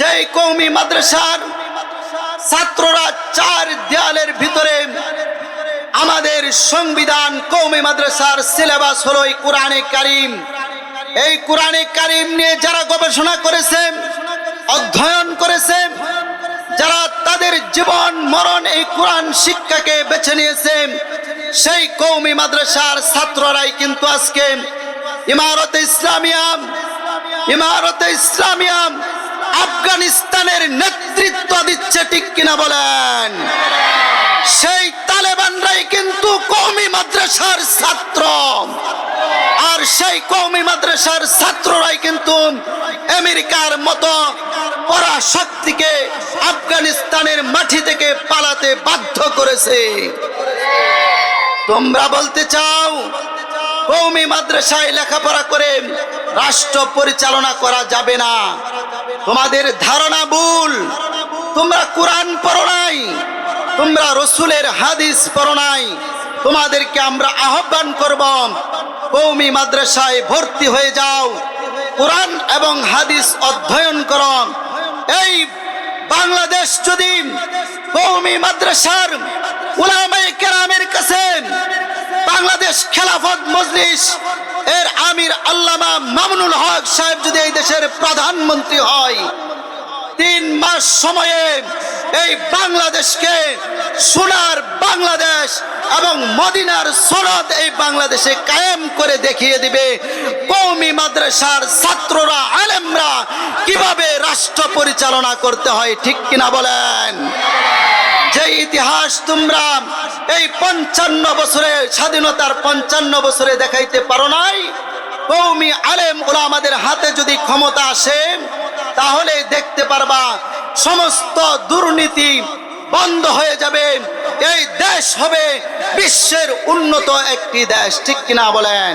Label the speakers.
Speaker 1: যেই কৌমি মাদ্রাসার ছাত্ররা চার দেয়ালের ভিতরে আমাদের সংবিধান কৌমি মাদ্রাসার সিলেবাস হলো এই কোরআনে কারিম। এই কোরআনে কারিম নিয়ে যারা গবেষণা করেছে, অধ্যয়ন করেছে, যারা তাদের জীবন, মরণ এই কোরআন শিক্ষাকে বেছে নিয়েছে, সেই কৌমি মাদ্রাসার ছাত্ররাই কিন্তু আজকে ইমারতে ইসলামিয়া ইমারতে ইসলামিয়া আফগানিস্তানের নেতৃত্ব দিচ্ছে ঠিক কিনা বলেন? সেই তালেবানরাই কিন্তু কৌমি মাদ্রাসার ছাত্র। আর সেই কৌমি মাদ্রাসার ছাত্ররাই কিন্তু আমেরিকার মতো পরা শক্তিকে আফগানিস্তানের মাটি থেকে পালাতে বাধ্য করেছে। তোমরা বলতে চাও কৌমি মাদ্রাসায় লেখাপড়া করে রাষ্ট্র পরিচালনা করা যাবে না। তোমাদের ধারণা ভুল। তোমরা কোরআন পড়ো নাই। তোমরা রসুলের হাদিস পড়ো নাই। তোমাদেরকে আমরা আহ্বান করব, কৌমি মাদ্রাসায় ভর্তি হয়ে যাও। কোরআন এবং হাদিস অধ্যয়ন করো। এই বাংলাদেশ যদি কৌমি মাদ্রাসার উলামায়ে কেরামের মজলিস, এর আমির আল্লামা মামুনুল হক সাহেব যদি এই দেশের প্রধানমন্ত্রী হয়, তিন মাস সময়ে এই বাংলাদেশকে, সোনার বাংলাদেশ এবং মদিনার সনদ এই বাংলাদেশে কায়েম করে দেখিয়ে দিবে। কৌমি মাদ্রাসার ছাত্ররা, আলেমরা কীভাবে রাষ্ট্র পরিচালনা করতে হয়, ঠিক কিনা বলেন? যে ইতিহাস তোমরা এই পঞ্চান্ন বছরে স্বাধীনতার পঞ্চান্ন বছরে দেখাইতে পারো নাই, কৌমি আলেম ওলা আমাদের হাতে যদি ক্ষমতা আসে, তাহলে দেখতে পারবা সমস্ত দুর্নীতি বন্ধ হয়ে যাবে, এই দেশ হবে বিশ্বের উন্নত একটি দেশ, ঠিক কিনা বলেন?